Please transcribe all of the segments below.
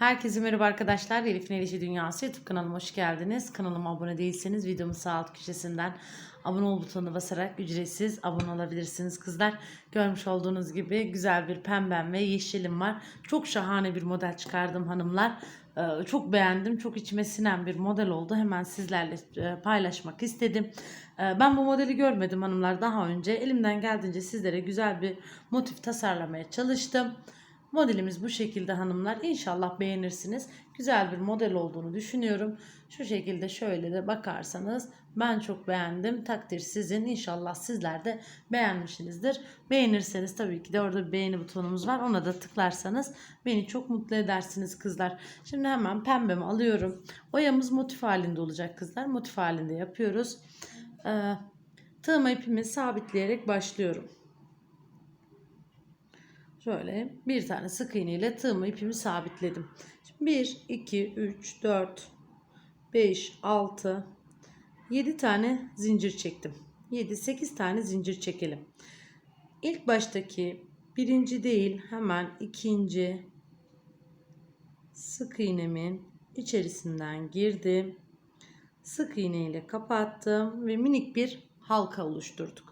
Herkese merhaba arkadaşlar. Elif'in Elişi Dünyası YouTube kanalıma hoş geldiniz. Kanalıma abone değilseniz videomun sağ alt köşesinden abone ol butonuna basarak ücretsiz abone olabilirsiniz kızlar. Görmüş olduğunuz gibi güzel bir pembem ve yeşilim var. Çok şahane bir model çıkardım hanımlar. Ee, Çok beğendim. Çok içime sinen bir model oldu. Hemen sizlerle e, paylaşmak istedim. Ee, Ben bu modeli görmedim hanımlar daha önce. Elimden geldiğince sizlere güzel bir motif tasarlamaya çalıştım. Modelimiz bu şekilde hanımlar. İnşallah beğenirsiniz. Güzel bir model olduğunu düşünüyorum. Şu şekilde şöyle de bakarsanız ben çok beğendim. Takdir sizin. İnşallah sizler de beğenmişsinizdir. Beğenirseniz tabii ki de orada bir beğeni butonumuz var. Ona da tıklarsanız beni çok mutlu edersiniz kızlar. Şimdi hemen pembemi alıyorum. Oyamız motif halinde olacak kızlar. Motif halinde yapıyoruz. Ee, tığıma ipimi sabitleyerek başlıyorum. Şöyle bir tane sık iğne ile tığımı ipimi sabitledim. Şimdi 1, 2, 3, 4, 5, 6, 7 tane zincir çektim. 7, 8 tane zincir çekelim. İlk baştaki birinci değil hemen ikinci sık iğnemin içerisinden girdim. Sık iğne ile kapattım ve minik bir halka oluşturduk.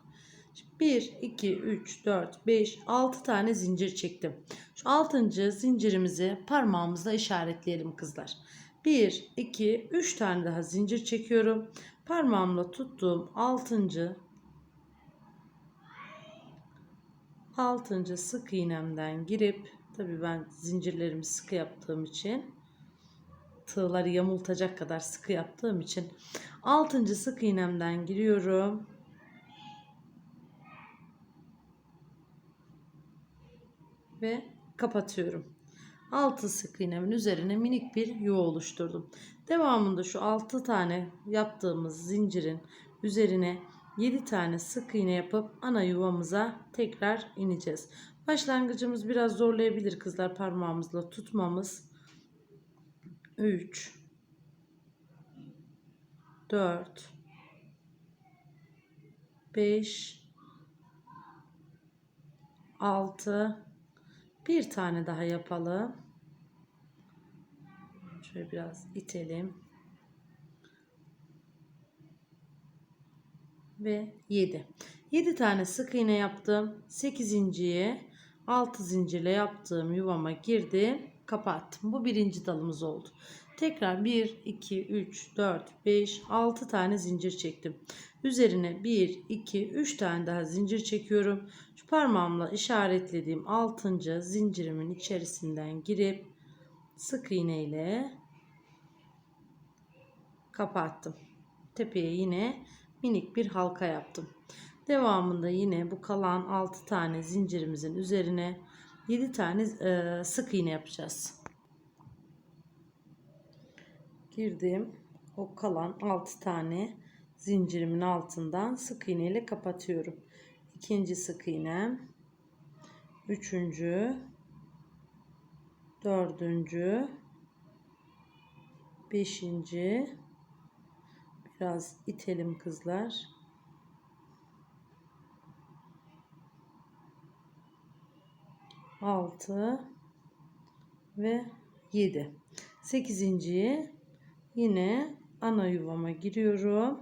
1, 2, 3, 4, 5, 6 tane zincir çektim. Şu 6. zincirimizi parmağımızla işaretleyelim kızlar. 1, 2, 3 tane daha zincir çekiyorum. Parmağımla tuttuğum 6. 6. sık iğnemden girip tabi ben zincirlerimi sıkı yaptığım için tığları yamultacak kadar sıkı yaptığım için 6. sık iğnemden giriyorum. Ve kapatıyorum. 6 sık iğnemin üzerine minik bir yuva oluşturdum. Devamında şu 6 tane yaptığımız zincirin üzerine 7 tane sık iğne yapıp ana yuvamıza tekrar ineceğiz. Başlangıcımız biraz zorlayabilir kızlar parmağımızla tutmamız. 3 4 5 6 bir tane daha yapalım. Şöyle biraz itelim. Ve 7. 7 tane sık iğne yaptım. 8.ye 6 zincirle yaptığım yuvama girdim. Kapattım. Bu birinci dalımız oldu. Tekrar 1, 2, 3, 4, 5, 6 tane zincir çektim. Üzerine 1, 2, 3 tane daha zincir çekiyorum. Şu parmağımla işaretlediğim 6. zincirimin içerisinden girip sık iğne ile kapattım. Tepeye yine minik bir halka yaptım. Devamında yine bu kalan 6 tane zincirimizin üzerine 7 tane sık iğne yapacağız. Girdim. O kalan 6 tane zincirimin altından sık iğne ile kapatıyorum. İkinci sık iğnem. Üçüncü. Dördüncü. Beşinci. Biraz itelim kızlar. Altı ve yedi. Sekizinciyi yine ana yuvama giriyorum.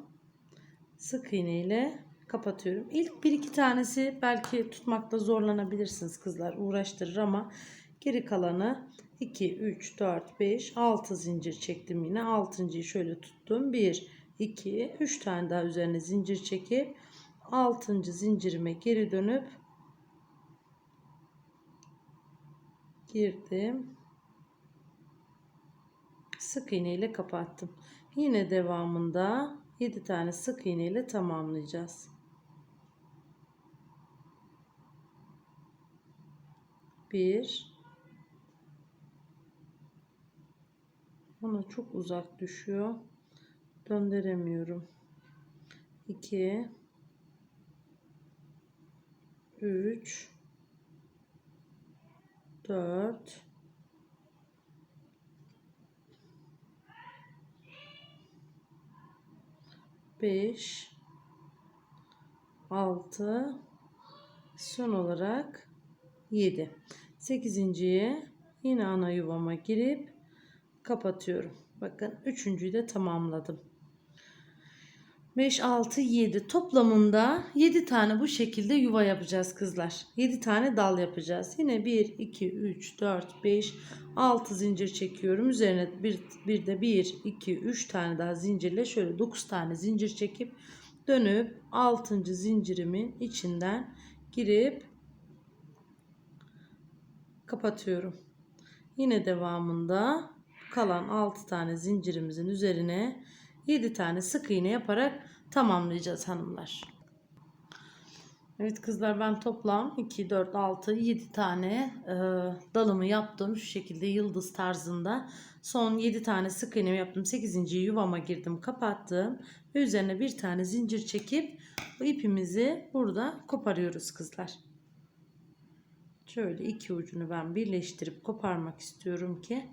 Sık iğne ile kapatıyorum. İlk 1-2 tanesi belki tutmakta zorlanabilirsiniz kızlar. Uğraştırır ama geri kalanı 2, 3, 4, 5, 6 zincir çektim yine. 6.yı şöyle tuttum. 1, 2, 3 tane daha üzerine zincir çekip 6. zincirime geri dönüp girdim. Sık iğne ile kapattım. Yine devamında 7 tane sık iğne ile tamamlayacağız. 1 Ona çok uzak düşüyor. Döndüremiyorum. 2 3 4 5 6 son olarak 7 8.ye yine ana yuvama girip kapatıyorum. Bakın üçüncüyü de tamamladım. 5, 6, 7 toplamında 7 tane bu şekilde yuva yapacağız kızlar. 7 tane dal yapacağız. Yine 1, 2, 3, 4, 5, 6 zincir çekiyorum. Üzerine bir, bir de 1, 2, 3 tane daha zincirle şöyle 9 tane zincir çekip dönüp 6. zincirimin içinden girip kapatıyorum. Yine devamında kalan 6 tane zincirimizin üzerine 7 tane sık iğne yaparak tamamlayacağız hanımlar. Evet kızlar ben toplam 2, 4, 6, 7 tane e, dalımı yaptım. Şu şekilde yıldız tarzında. Son 7 tane sık iğne yaptım. 8. yuvama girdim kapattım. Ve üzerine bir tane zincir çekip bu ipimizi burada koparıyoruz kızlar. Şöyle iki ucunu ben birleştirip koparmak istiyorum ki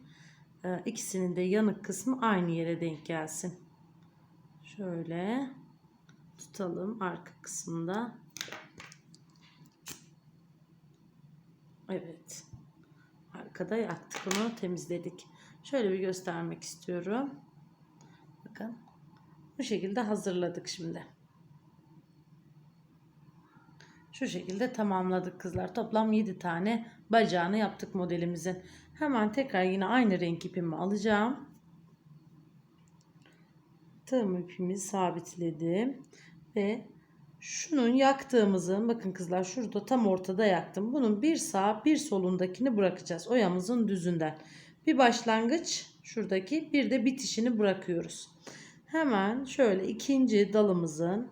e, ikisinin de yanık kısmı aynı yere denk gelsin. Şöyle tutalım arka kısmında. Evet. Arkada yaktık bunu temizledik. Şöyle bir göstermek istiyorum. Bakın. Bu şekilde hazırladık şimdi. Şu şekilde tamamladık kızlar. Toplam 7 tane bacağını yaptık modelimizin. Hemen tekrar yine aynı renk ipimi alacağım. Tığım ipimi sabitledim. Ve şunun yaktığımızın bakın kızlar şurada tam ortada yaktım. Bunun bir sağ bir solundakini bırakacağız. Oyamızın düzünden. Bir başlangıç şuradaki bir de bitişini bırakıyoruz. Hemen şöyle ikinci dalımızın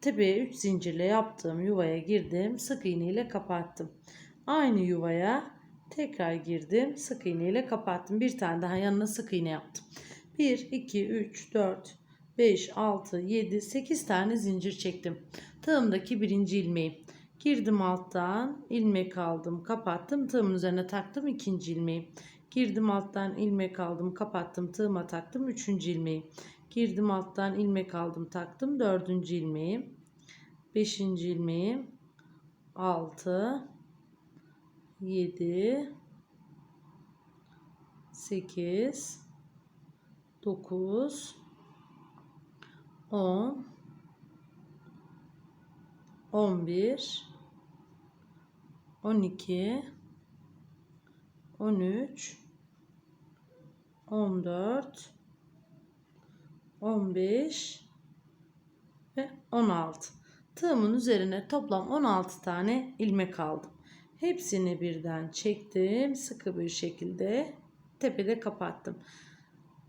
tepeye 3 zincirle yaptığım yuvaya girdim. Sık iğne ile kapattım. Aynı yuvaya tekrar girdim. Sık iğne ile kapattım. Bir tane daha yanına sık iğne yaptım. 1, 2, 3, 4, 5, 6, 7, 8 tane zincir çektim. Tığımdaki birinci ilmeği. Girdim alttan ilmek aldım kapattım tığımın üzerine taktım ikinci ilmeği. Girdim alttan ilmek aldım kapattım tığıma taktım üçüncü ilmeği. Girdim alttan ilmek aldım taktım dördüncü ilmeği. Beşinci ilmeği. Altı. Yedi. Sekiz. Dokuz. On. On bir. On iki. On üç. On dört. 15 ve 16. Tığımın üzerine toplam 16 tane ilmek aldım. Hepsini birden çektim. Sıkı bir şekilde tepede kapattım.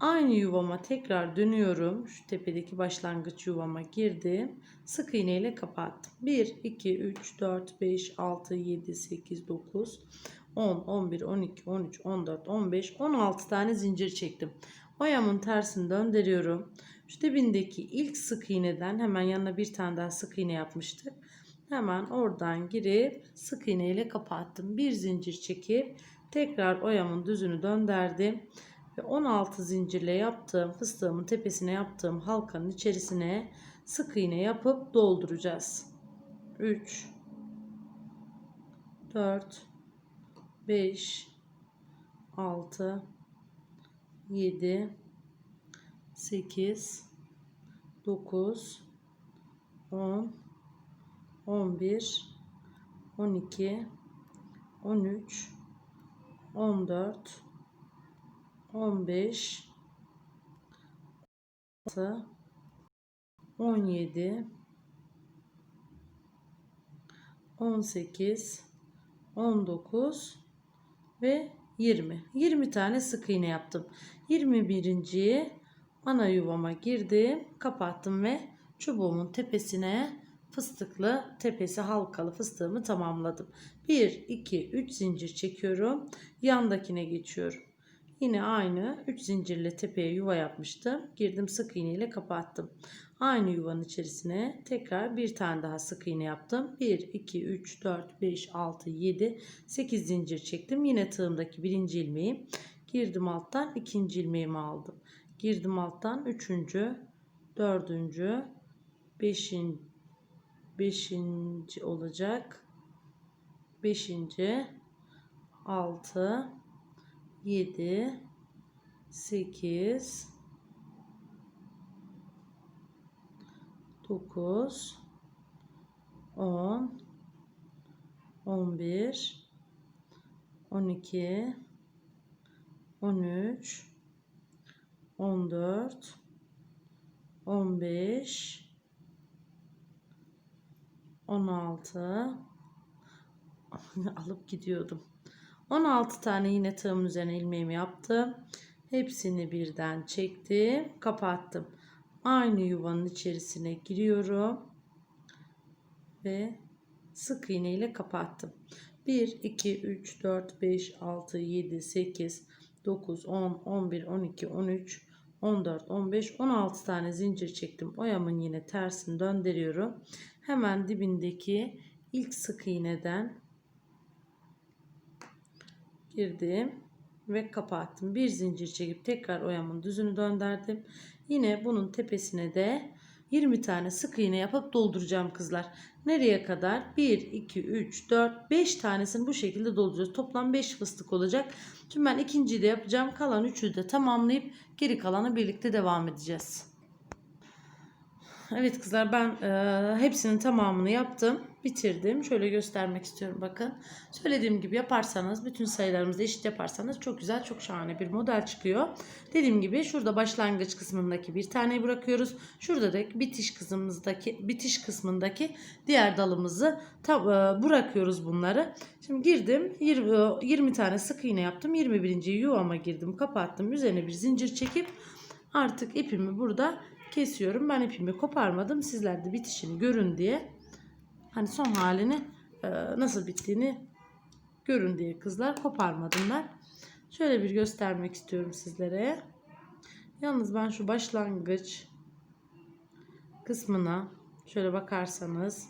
Aynı yuvama tekrar dönüyorum. Şu tepedeki başlangıç yuvama girdim. Sık iğne ile kapattım. 1, 2, 3, 4, 5, 6, 7, 8, 9, 10, 11, 12, 13, 14, 15, 16 tane zincir çektim. Oyamın tersini döndürüyorum. Şu dibindeki ilk sık iğneden hemen yanına bir tane daha sık iğne yapmıştık. Hemen oradan girip sık iğne ile kapattım. Bir zincir çekip tekrar oyamın düzünü döndürdüm. Ve 16 zincirle yaptığım fıstığımın tepesine yaptığım halkanın içerisine sık iğne yapıp dolduracağız. 3 4 5 6 7 8 9 10 11 12 13 14 15 16 17 18 19 ve 20. 20 tane sık iğne yaptım. 21. ana yuvama girdim, kapattım ve çubuğumun tepesine fıstıklı tepesi halkalı fıstığımı tamamladım. 1 2 3 zincir çekiyorum. Yandakine geçiyorum. Yine aynı 3 zincirle tepeye yuva yapmıştım. Girdim sık iğne ile kapattım. Aynı yuvanın içerisine tekrar bir tane daha sık iğne yaptım. 1, 2, 3, 4, 5, 6, 7, 8 zincir çektim. Yine tığımdaki birinci ilmeği girdim alttan ikinci ilmeğimi aldım. Girdim alttan üçüncü, dördüncü, beşinci, beşinci olacak. Beşinci, altı, yedi, 8 9 10 11 12 13 14 15 16 alıp gidiyordum. 16 tane yine tığımın üzerine ilmeğimi yaptım. Hepsini birden çektim, kapattım. Aynı yuvanın içerisine giriyorum ve sık iğne ile kapattım. 1 2 3 4 5 6 7 8 9 10 11 12 13 14 15 16 tane zincir çektim. Oyamın yine tersini döndürüyorum. Hemen dibindeki ilk sık iğneden girdim ve kapattım. Bir zincir çekip tekrar oyamın düzünü döndürdüm. Yine bunun tepesine de 20 tane sık iğne yapıp dolduracağım kızlar. Nereye kadar? 1, 2, 3, 4, 5 tanesini bu şekilde dolduracağız. Toplam 5 fıstık olacak. Şimdi ben ikinciyi de yapacağım. Kalan 3'ü de tamamlayıp geri kalanı birlikte devam edeceğiz. Evet kızlar ben e, hepsinin tamamını yaptım. Bitirdim. Şöyle göstermek istiyorum bakın. Söylediğim gibi yaparsanız bütün sayılarımızı eşit yaparsanız çok güzel çok şahane bir model çıkıyor. Dediğim gibi şurada başlangıç kısmındaki bir taneyi bırakıyoruz. Şurada da bitiş kısmımızdaki bitiş kısmındaki diğer dalımızı tam, e, bırakıyoruz bunları. Şimdi girdim 20, 20 tane sık iğne yaptım. 21. yuvama girdim kapattım. Üzerine bir zincir çekip artık ipimi burada kesiyorum. Ben ipimi koparmadım. Sizler de bitişini görün diye. Hani son halini e, nasıl bittiğini görün diye kızlar koparmadım ben. Şöyle bir göstermek istiyorum sizlere. Yalnız ben şu başlangıç kısmına şöyle bakarsanız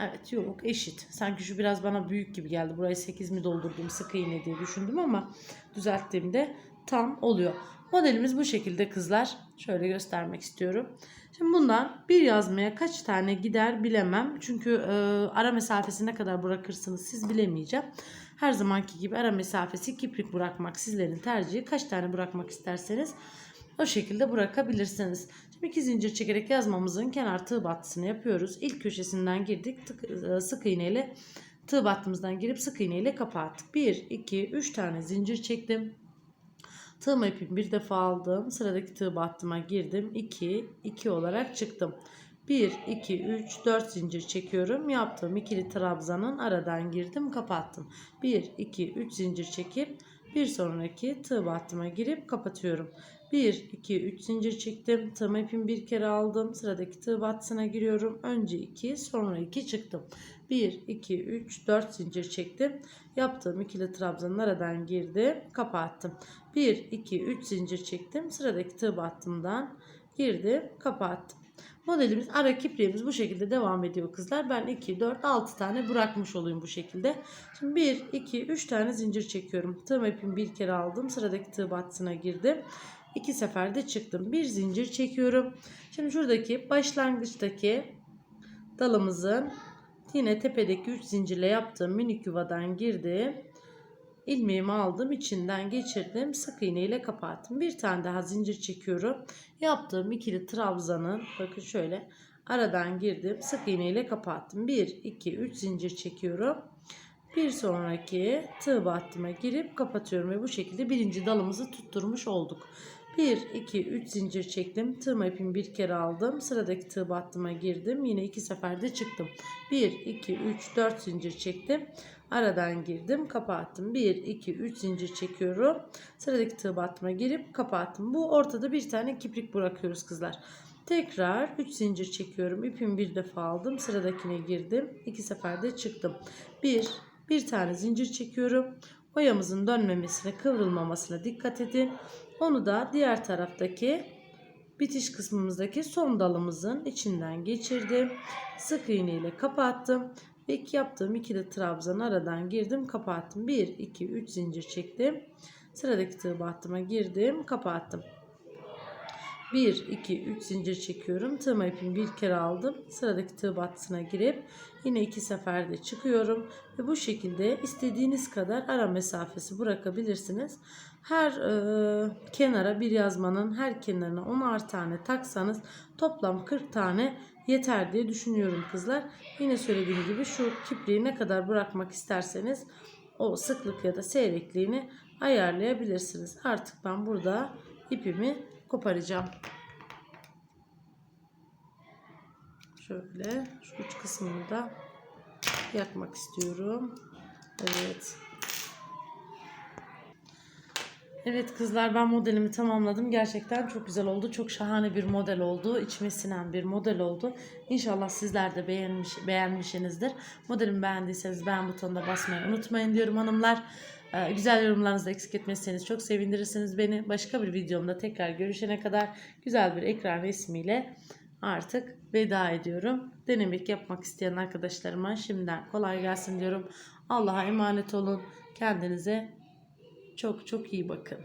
Evet yok eşit. Sanki şu biraz bana büyük gibi geldi. Burayı 8 mi doldurdum sık iğne diye düşündüm ama düzelttiğimde tam oluyor. Modelimiz bu şekilde kızlar. Şöyle göstermek istiyorum. Şimdi bundan bir yazmaya kaç tane gider bilemem. Çünkü e, ara mesafesi ne kadar bırakırsınız siz bilemeyeceğim. Her zamanki gibi ara mesafesi kiprik bırakmak sizlerin tercihi. Kaç tane bırakmak isterseniz o şekilde bırakabilirsiniz. Şimdi iki zincir çekerek yazmamızın kenar tığ battısını yapıyoruz. İlk köşesinden girdik. Tık, e, sık iğne ile tığ battımızdan girip sık iğne ile kapattık. 1, 2, 3 tane zincir çektim. Tığım ipimi bir defa aldım. Sıradaki tığ battıma girdim. 2, 2 olarak çıktım. 1, 2, 3, 4 zincir çekiyorum. Yaptığım ikili trabzanın aradan girdim kapattım. 1, 2, 3 zincir çekip bir sonraki tığ battıma girip kapatıyorum. 1, 2, 3 zincir çektim. Tığım ipimi bir kere aldım. Sıradaki tığ battısına giriyorum. Önce 2 sonra 2 çıktım. 1, 2, 3, 4 zincir çektim. Yaptığım ikili trabzanın aradan girdim. Kapattım. 1, 2, 3 zincir çektim. Sıradaki tığ battımdan girdim. Kapattım. Modelimiz ara kipriğimiz bu şekilde devam ediyor kızlar. Ben 2, 4, 6 tane bırakmış olayım bu şekilde. Şimdi 1, 2, 3 tane zincir çekiyorum. Tığım ipimi bir kere aldım. Sıradaki tığ battısına girdim. İki seferde çıktım. Bir zincir çekiyorum. Şimdi şuradaki başlangıçtaki dalımızın yine tepedeki 3 zincirle yaptığım minik yuvadan girdim. İlmeğimi aldım. içinden geçirdim. Sık iğne ile kapattım. Bir tane daha zincir çekiyorum. Yaptığım ikili trabzanın bakın şöyle aradan girdim. Sık iğne ile kapattım. 1, 2, 3 zincir çekiyorum. Bir sonraki tığ battıma girip kapatıyorum ve bu şekilde birinci dalımızı tutturmuş olduk. 1, 2, 3 zincir çektim. Tığım ipimi bir kere aldım. Sıradaki tığ battıma girdim. Yine iki seferde çıktım. 1, 2, 3, 4 zincir çektim. Aradan girdim. Kapattım. 1, 2, 3 zincir çekiyorum. Sıradaki tığ battıma girip kapattım. Bu ortada bir tane kiprik bırakıyoruz kızlar. Tekrar 3 zincir çekiyorum. İpimi bir defa aldım. Sıradakine girdim. İki seferde çıktım. 1, bir tane zincir çekiyorum. Oyamızın dönmemesine, kıvrılmamasına dikkat edin. Onu da diğer taraftaki bitiş kısmımızdaki son dalımızın içinden geçirdim. Sık iğne ile kapattım. Ve ilk yaptığım ikili trabzan aradan girdim kapattım. 1, 2, 3 zincir çektim. Sıradaki tığ battıma girdim kapattım. 1, 2, 3 zincir çekiyorum. Tığma ipimi bir kere aldım. Sıradaki tığ battısına girip yine iki seferde çıkıyorum. Ve bu şekilde istediğiniz kadar ara mesafesi bırakabilirsiniz. Her e, kenara bir yazmanın her kenarına 10'ar tane taksanız toplam 40 tane yeter diye düşünüyorum kızlar. Yine söylediğim gibi şu kipriği ne kadar bırakmak isterseniz o sıklık ya da seyrekliğini ayarlayabilirsiniz. Artık ben burada ipimi koparacağım. Şöyle şu uç kısmını da yakmak istiyorum. Evet. Evet kızlar ben modelimi tamamladım. Gerçekten çok güzel oldu. Çok şahane bir model oldu. İçime sinen bir model oldu. İnşallah sizler de beğenmiş, beğenmişsinizdir. Modelimi beğendiyseniz beğen butonuna basmayı unutmayın diyorum hanımlar. Ee, güzel yorumlarınızı eksik etmezseniz çok sevindirirsiniz beni. Başka bir videomda tekrar görüşene kadar güzel bir ekran resmiyle artık veda ediyorum. Denemek yapmak isteyen arkadaşlarıma şimdiden kolay gelsin diyorum. Allah'a emanet olun. Kendinize çok çok iyi bakın.